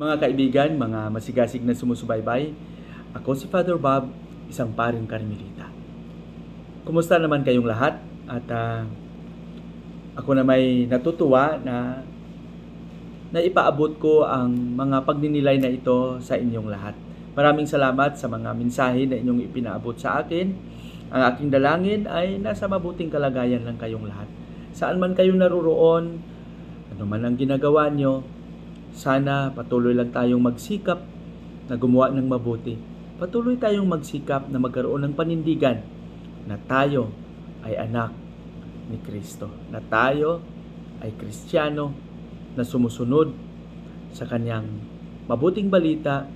Mga kaibigan, mga masigasig na sumusubaybay, ako si Father Bob, isang paring karmelita. Kumusta naman kayong lahat? At ah, ako na may natutuwa na na ipaabot ko ang mga pagninilay na ito sa inyong lahat. Maraming salamat sa mga mensahe na inyong ipinaabot sa akin. Ang aking dalangin ay nasa mabuting kalagayan lang kayong lahat. Saan man kayo naruroon, ano man ang ginagawa nyo, sana patuloy lang tayong magsikap na gumawa ng mabuti. Patuloy tayong magsikap na magkaroon ng panindigan na tayo ay anak ni Kristo. Na tayo ay Kristiyano na sumusunod sa kanyang mabuting balita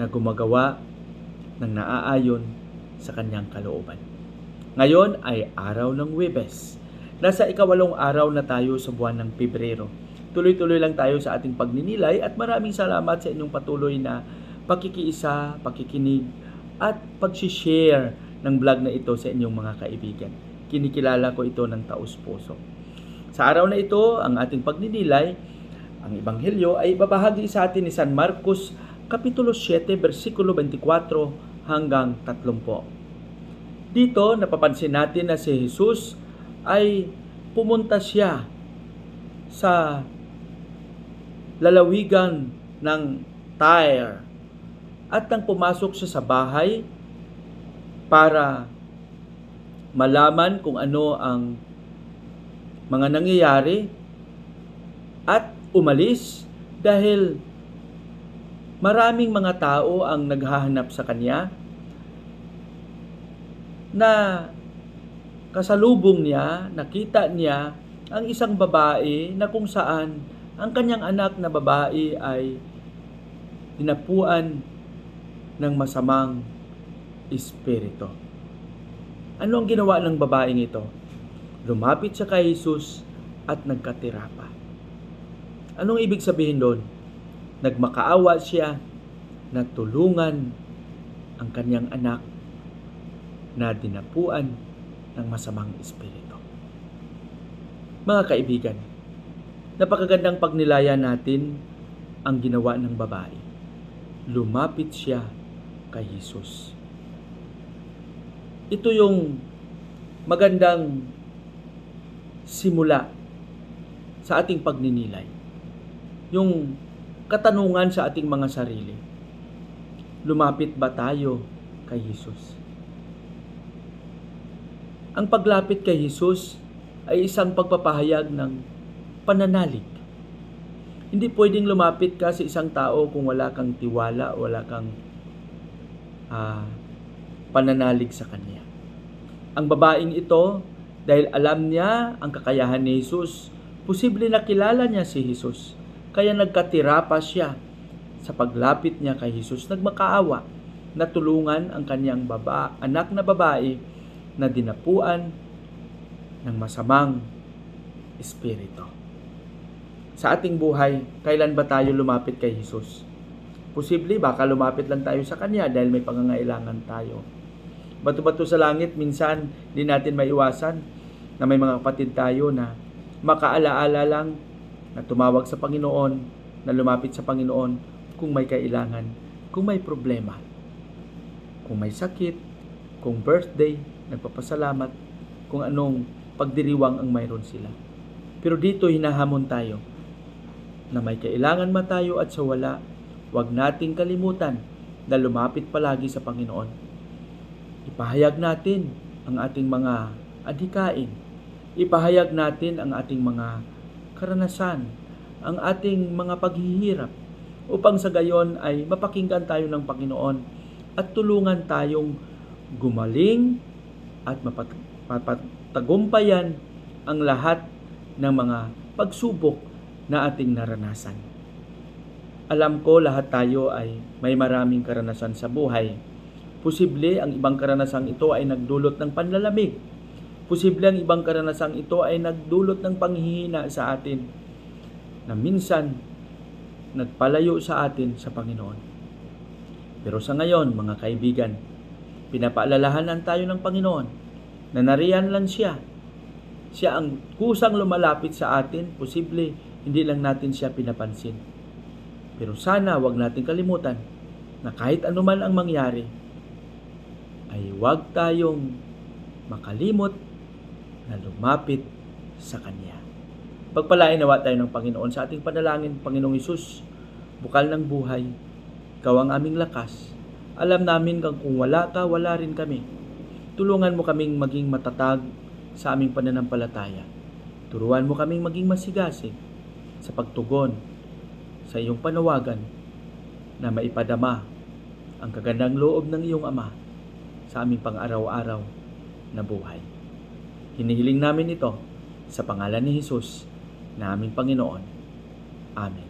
na gumagawa ng naaayon sa kanyang kalooban. Ngayon ay araw ng Webes. Nasa ikawalong araw na tayo sa buwan ng Pebrero. Tuloy-tuloy lang tayo sa ating pagninilay at maraming salamat sa inyong patuloy na pakikiisa, pakikinig at pag-share ng vlog na ito sa inyong mga kaibigan. Kinikilala ko ito ng taus puso. Sa araw na ito, ang ating pagninilay, ang Ebanghelyo ay babahagi sa atin ni San Marcos Kapitulo 7, versikulo 24 hanggang 30. Dito, napapansin natin na si Jesus ay pumunta siya sa lalawigan ng Tyre. At nang pumasok siya sa bahay para malaman kung ano ang mga nangyayari at umalis dahil maraming mga tao ang naghahanap sa kanya na kasalubong niya, nakita niya ang isang babae na kung saan ang kanyang anak na babae ay dinapuan ng masamang espiritu. Ano ang ginawa ng babaeng ito? Lumapit siya kay Jesus at nagkatira pa. Anong ibig sabihin doon? Nagmakaawa siya na tulungan ang kanyang anak na dinapuan ng masamang espiritu. Mga kaibigan, napakagandang pagnilaya natin ang ginawa ng babae. Lumapit siya kay Jesus. Ito yung magandang simula sa ating pagninilay. Yung katanungan sa ating mga sarili. Lumapit ba tayo kay Jesus? Ang paglapit kay Jesus ay isang pagpapahayag ng pananalig. Hindi pwedeng lumapit ka sa isang tao kung wala kang tiwala, wala kang ah, pananalig sa Kanya. Ang babaeng ito, dahil alam niya ang kakayahan ni Jesus, posible na kilala niya si Jesus. Kaya nagkatira pa siya sa paglapit niya kay Jesus. Nagmakaawa na tulungan ang kanyang baba, anak na babae na dinapuan ng masamang espiritu. Sa ating buhay, kailan ba tayo lumapit kay Jesus? Posible, baka lumapit lang tayo sa Kanya dahil may pangangailangan tayo. Bato-bato sa langit, minsan di natin maiwasan na may mga kapatid tayo na makaalaala lang na tumawag sa Panginoon, na lumapit sa Panginoon kung may kailangan, kung may problema, kung may sakit, kung birthday, nagpapasalamat, kung anong pagdiriwang ang mayroon sila. Pero dito hinahamon tayo na may kailangan man tayo at sa wala, huwag nating kalimutan na lumapit palagi sa Panginoon. Ipahayag natin ang ating mga adhikain. Ipahayag natin ang ating mga karanasan, ang ating mga paghihirap upang sa gayon ay mapakinggan tayo ng Panginoon at tulungan tayong gumaling at mapat- mapatagumpayan ang lahat ng mga pagsubok na ating naranasan. Alam ko lahat tayo ay may maraming karanasan sa buhay. Posible ang ibang karanasang ito ay nagdulot ng panlalamig. Posible ang ibang karanasang ito ay nagdulot ng panghihina sa atin na minsan nagpalayo sa atin sa Panginoon. Pero sa ngayon, mga kaibigan, pinapaalalahanan tayo ng Panginoon na nariyan lang siya. Siya ang kusang lumalapit sa atin, posible hindi lang natin siya pinapansin. Pero sana wag nating kalimutan na kahit anuman ang mangyari, ay wag tayong makalimot na lumapit sa Kanya. Pagpalain nawa tayo ng Panginoon sa ating panalangin, Panginoong Isus, bukal ng buhay, Ikaw ang aming lakas. Alam namin kung kung wala ka, wala rin kami. Tulungan mo kaming maging matatag sa aming pananampalataya. Turuan mo kaming maging masigasig sa pagtugon sa iyong panawagan na maipadama ang kagandang loob ng iyong Ama sa aming pang-araw-araw na buhay. Hinihiling namin ito sa pangalan ni Jesus na aming Panginoon. Amen.